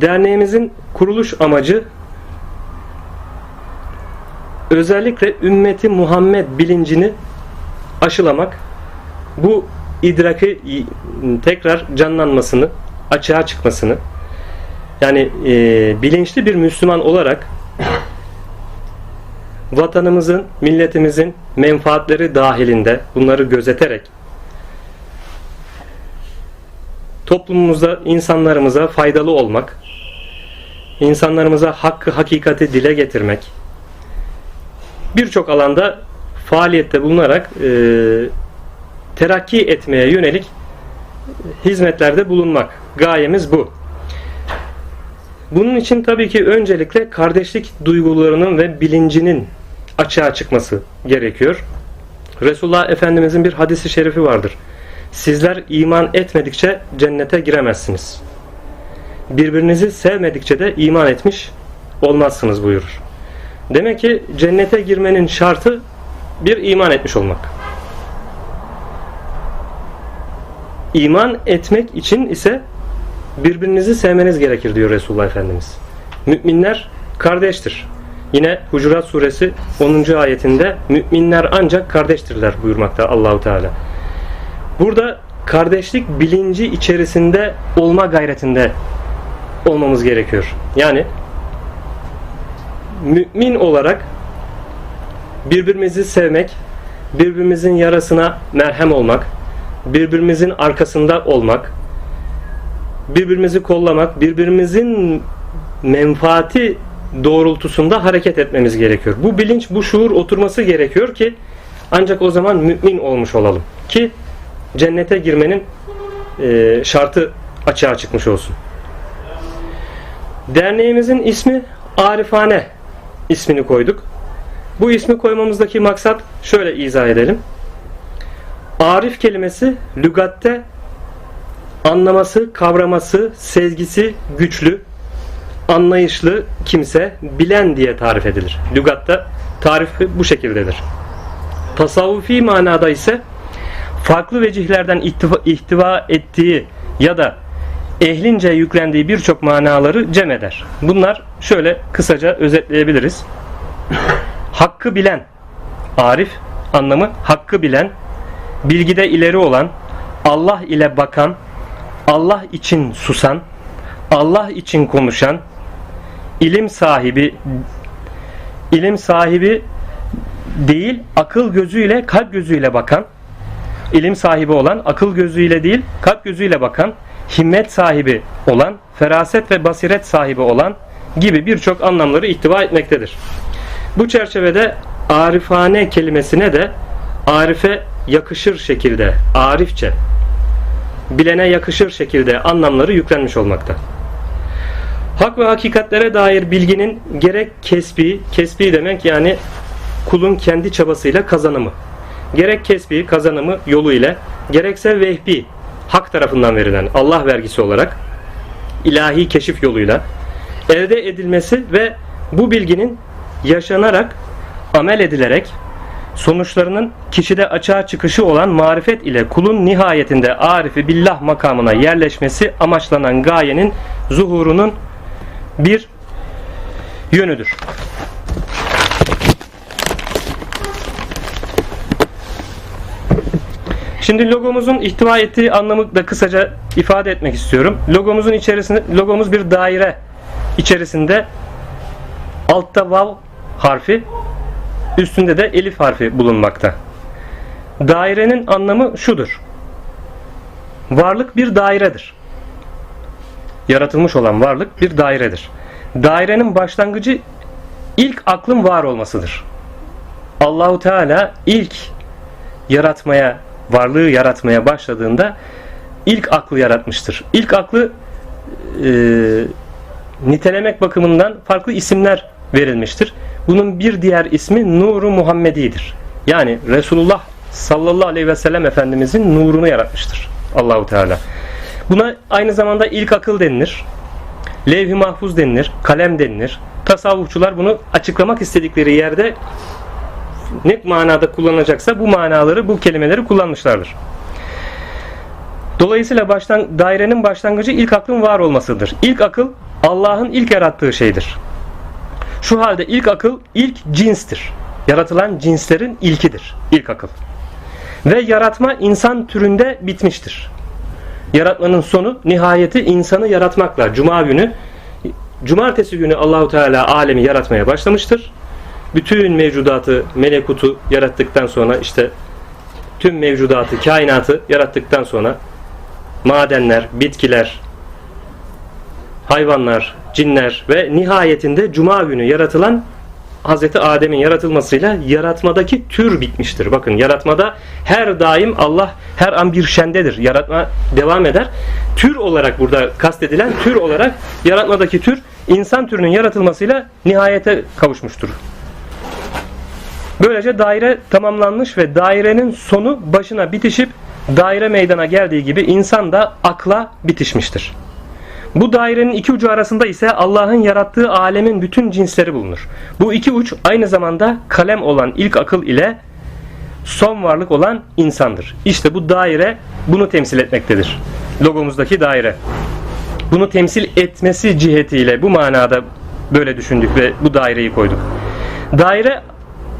Derneğimizin kuruluş amacı özellikle ümmeti Muhammed bilincini aşılamak, bu idraki tekrar canlanmasını, açığa çıkmasını, yani e, bilinçli bir Müslüman olarak vatanımızın, milletimizin menfaatleri dahilinde bunları gözeterek toplumumuza, insanlarımıza faydalı olmak, insanlarımıza hakkı, hakikati dile getirmek, birçok alanda faaliyette bulunarak e, terakki etmeye yönelik hizmetlerde bulunmak. Gayemiz bu. Bunun için tabii ki öncelikle kardeşlik duygularının ve bilincinin açığa çıkması gerekiyor. Resulullah Efendimizin bir hadisi şerifi vardır. Sizler iman etmedikçe cennete giremezsiniz. Birbirinizi sevmedikçe de iman etmiş olmazsınız buyurur. Demek ki cennete girmenin şartı bir iman etmiş olmak. İman etmek için ise birbirinizi sevmeniz gerekir diyor Resulullah Efendimiz. Müminler kardeştir. Yine Hucurat suresi 10. ayetinde müminler ancak kardeştirler buyurmakta Allahu Teala. Burada kardeşlik bilinci içerisinde olma gayretinde olmamız gerekiyor. Yani mümin olarak birbirimizi sevmek, birbirimizin yarasına merhem olmak, birbirimizin arkasında olmak, birbirimizi kollamak, birbirimizin menfaati doğrultusunda hareket etmemiz gerekiyor. Bu bilinç, bu şuur oturması gerekiyor ki ancak o zaman mümin olmuş olalım. Ki cennete girmenin şartı açığa çıkmış olsun. Derneğimizin ismi Arifane ismini koyduk. Bu ismi koymamızdaki maksat şöyle izah edelim. Arif kelimesi lügatte anlaması, kavraması, sezgisi güçlü, anlayışlı kimse, bilen diye tarif edilir. Lügatta tarifi bu şekildedir. Tasavvufi manada ise farklı vecihlerden ihtiva, ihtiva ettiği ya da ehlince yüklendiği birçok manaları cem eder. Bunlar şöyle kısaca özetleyebiliriz. Hakkı bilen, arif anlamı hakkı bilen, bilgide ileri olan, Allah ile bakan, Allah için susan, Allah için konuşan, ilim sahibi, ilim sahibi değil, akıl gözüyle, kalp gözüyle bakan, ilim sahibi olan, akıl gözüyle değil, kalp gözüyle bakan, himmet sahibi olan, feraset ve basiret sahibi olan gibi birçok anlamları ihtiva etmektedir. Bu çerçevede arifane kelimesine de arife yakışır şekilde, arifçe, bilene yakışır şekilde anlamları yüklenmiş olmakta. Hak ve hakikatlere dair bilginin gerek kesbi, kesbi demek yani kulun kendi çabasıyla kazanımı, gerek kesbi kazanımı yolu ile, gerekse vehbi, hak tarafından verilen Allah vergisi olarak ilahi keşif yoluyla elde edilmesi ve bu bilginin yaşanarak, amel edilerek sonuçlarının kişide açığa çıkışı olan marifet ile kulun nihayetinde arifi billah makamına yerleşmesi amaçlanan gayenin zuhurunun bir yönüdür. Şimdi logomuzun ihtiva ettiği anlamı da kısaca ifade etmek istiyorum. Logomuzun içerisinde logomuz bir daire içerisinde altta vav harfi, üstünde de elif harfi bulunmakta. Dairenin anlamı şudur. Varlık bir dairedir. Yaratılmış olan varlık bir dairedir. Dairenin başlangıcı ilk aklın var olmasıdır. Allahu Teala ilk yaratmaya, varlığı yaratmaya başladığında ilk aklı yaratmıştır. İlk aklı e, nitelemek bakımından farklı isimler verilmiştir. Bunun bir diğer ismi Nuru Muhammedi'dir. Yani Resulullah sallallahu aleyhi ve sellem Efendimizin nurunu yaratmıştır Allahu Teala. Buna aynı zamanda ilk akıl denilir. Levh-i mahfuz denilir. Kalem denilir. Tasavvufçular bunu açıklamak istedikleri yerde ne manada kullanacaksa bu manaları, bu kelimeleri kullanmışlardır. Dolayısıyla baştan, dairenin başlangıcı ilk aklın var olmasıdır. İlk akıl Allah'ın ilk yarattığı şeydir. Şu halde ilk akıl ilk cinstir. Yaratılan cinslerin ilkidir. İlk akıl. Ve yaratma insan türünde bitmiştir. Yaratmanın sonu nihayeti insanı yaratmakla. Cuma günü Cumartesi günü Allahu Teala alemi yaratmaya başlamıştır. Bütün mevcudatı, melekutu yarattıktan sonra işte tüm mevcudatı, kainatı yarattıktan sonra madenler, bitkiler, hayvanlar, cinler ve nihayetinde cuma günü yaratılan Hazreti Adem'in yaratılmasıyla yaratmadaki tür bitmiştir. Bakın yaratmada her daim Allah her an bir şendedir. Yaratma devam eder. Tür olarak burada kastedilen tür olarak yaratmadaki tür insan türünün yaratılmasıyla nihayete kavuşmuştur. Böylece daire tamamlanmış ve dairenin sonu başına bitişip daire meydana geldiği gibi insan da akla bitişmiştir. Bu dairenin iki ucu arasında ise Allah'ın yarattığı alemin bütün cinsleri bulunur. Bu iki uç aynı zamanda kalem olan ilk akıl ile son varlık olan insandır. İşte bu daire bunu temsil etmektedir. Logomuzdaki daire. Bunu temsil etmesi cihetiyle bu manada böyle düşündük ve bu daireyi koyduk. Daire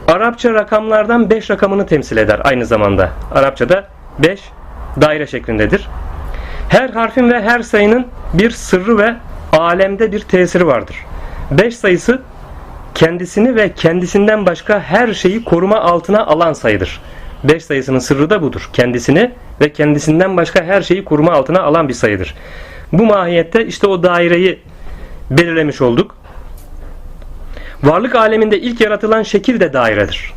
Arapça rakamlardan 5 rakamını temsil eder aynı zamanda. Arapçada 5 daire şeklindedir. Her harfin ve her sayının bir sırrı ve alemde bir tesiri vardır. 5 sayısı kendisini ve kendisinden başka her şeyi koruma altına alan sayıdır. 5 sayısının sırrı da budur. Kendisini ve kendisinden başka her şeyi koruma altına alan bir sayıdır. Bu mahiyette işte o daireyi belirlemiş olduk. Varlık aleminde ilk yaratılan şekil de dairedir.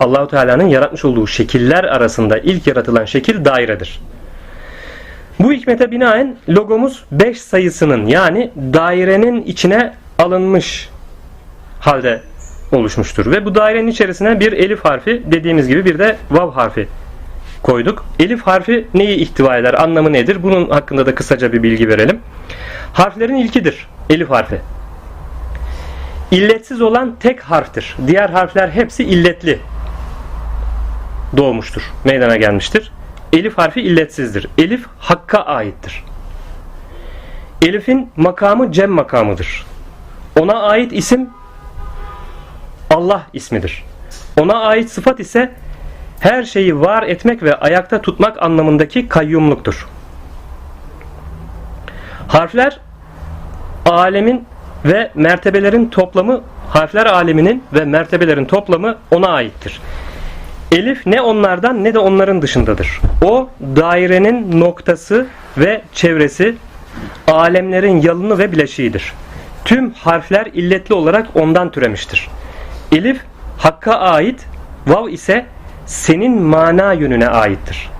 Allahu Teala'nın yaratmış olduğu şekiller arasında ilk yaratılan şekil dairedir. Bu hikmete binaen logomuz 5 sayısının yani dairenin içine alınmış halde oluşmuştur. Ve bu dairenin içerisine bir elif harfi dediğimiz gibi bir de vav harfi koyduk. Elif harfi neyi ihtiva eder? Anlamı nedir? Bunun hakkında da kısaca bir bilgi verelim. Harflerin ilkidir. Elif harfi. İlletsiz olan tek harftir. Diğer harfler hepsi illetli doğmuştur. Meydana gelmiştir. Elif harfi illetsizdir. Elif hakka aittir. Elif'in makamı cem makamıdır. Ona ait isim Allah ismidir. Ona ait sıfat ise her şeyi var etmek ve ayakta tutmak anlamındaki kayyumluktur. Harfler alemin ve mertebelerin toplamı harfler aleminin ve mertebelerin toplamı ona aittir. Elif ne onlardan ne de onların dışındadır. O dairenin noktası ve çevresi, alemlerin yalını ve bileşiğidir. Tüm harfler illetli olarak ondan türemiştir. Elif hakka ait, vav ise senin mana yönüne aittir.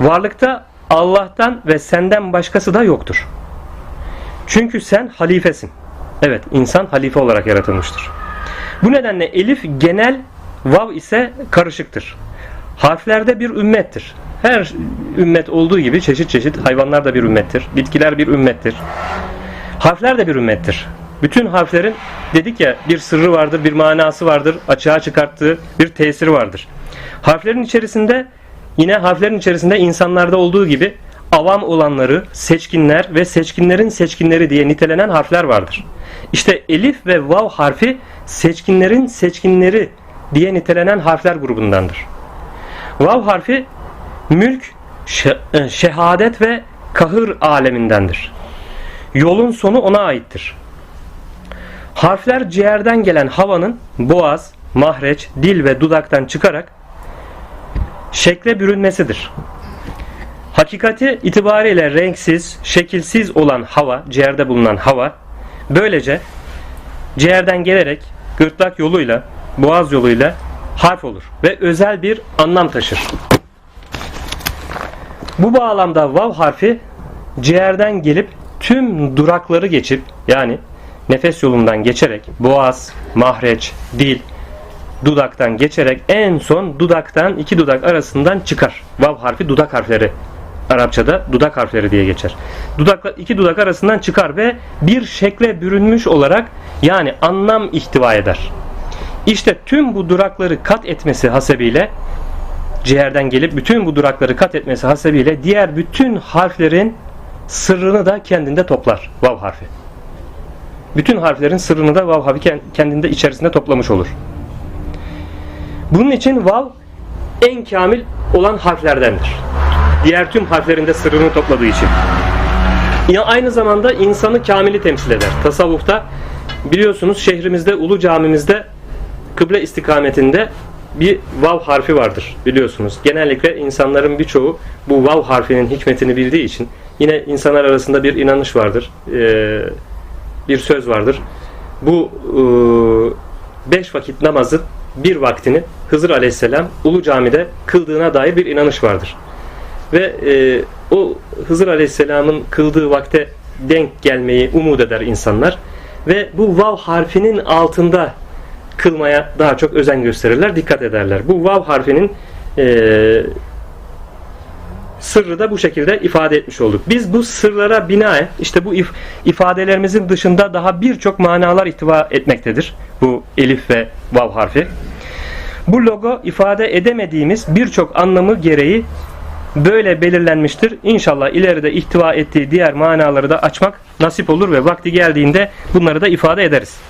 Varlıkta Allah'tan ve senden başkası da yoktur. Çünkü sen halifesin. Evet, insan halife olarak yaratılmıştır. Bu nedenle elif genel Vav ise karışıktır. Harflerde bir ümmettir. Her ümmet olduğu gibi çeşit çeşit hayvanlar da bir ümmettir. Bitkiler bir ümmettir. Harfler de bir ümmettir. Bütün harflerin dedik ya bir sırrı vardır, bir manası vardır, açığa çıkarttığı bir tesiri vardır. Harflerin içerisinde yine harflerin içerisinde insanlarda olduğu gibi avam olanları, seçkinler ve seçkinlerin seçkinleri diye nitelenen harfler vardır. İşte elif ve vav harfi seçkinlerin seçkinleri diye nitelenen harfler grubundandır. Vav harfi mülk, e, şehadet ve kahır alemindendir. Yolun sonu ona aittir. Harfler ciğerden gelen havanın boğaz, mahreç, dil ve dudaktan çıkarak şekle bürünmesidir. Hakikati itibariyle renksiz, şekilsiz olan hava, ciğerde bulunan hava, böylece ciğerden gelerek gırtlak yoluyla boğaz yoluyla harf olur ve özel bir anlam taşır. Bu bağlamda vav harfi ciğerden gelip tüm durakları geçip yani nefes yolundan geçerek boğaz, mahreç, dil, dudaktan geçerek en son dudaktan iki dudak arasından çıkar. Vav harfi dudak harfleri. Arapçada dudak harfleri diye geçer. Dudakla iki dudak arasından çıkar ve bir şekle bürünmüş olarak yani anlam ihtiva eder. İşte tüm bu durakları kat etmesi hasebiyle ciğerden gelip bütün bu durakları kat etmesi hasebiyle diğer bütün harflerin sırrını da kendinde toplar. Vav harfi. bütün harflerin sırrını da vav harfi ken- kendinde içerisinde toplamış olur. Bunun için vav en kamil olan harflerdendir. Diğer tüm harflerinde sırrını topladığı için. Ya aynı zamanda insanı kamili temsil eder. Tasavvufta biliyorsunuz şehrimizde Ulu Camimizde kıble istikametinde bir vav harfi vardır biliyorsunuz. Genellikle insanların birçoğu bu vav harfinin hikmetini bildiği için yine insanlar arasında bir inanış vardır. Ee, bir söz vardır. Bu e, beş vakit namazın bir vaktini Hızır Aleyhisselam Ulu Cami'de kıldığına dair bir inanış vardır. Ve e, o Hızır Aleyhisselam'ın kıldığı vakte denk gelmeyi umut eder insanlar. Ve bu vav harfinin altında kılmaya daha çok özen gösterirler, dikkat ederler. Bu vav harfinin e, sırrı da bu şekilde ifade etmiş olduk. Biz bu sırlara binaen işte bu if- ifadelerimizin dışında daha birçok manalar ihtiva etmektedir. Bu elif ve vav harfi. Bu logo ifade edemediğimiz birçok anlamı gereği böyle belirlenmiştir. İnşallah ileride ihtiva ettiği diğer manaları da açmak nasip olur ve vakti geldiğinde bunları da ifade ederiz.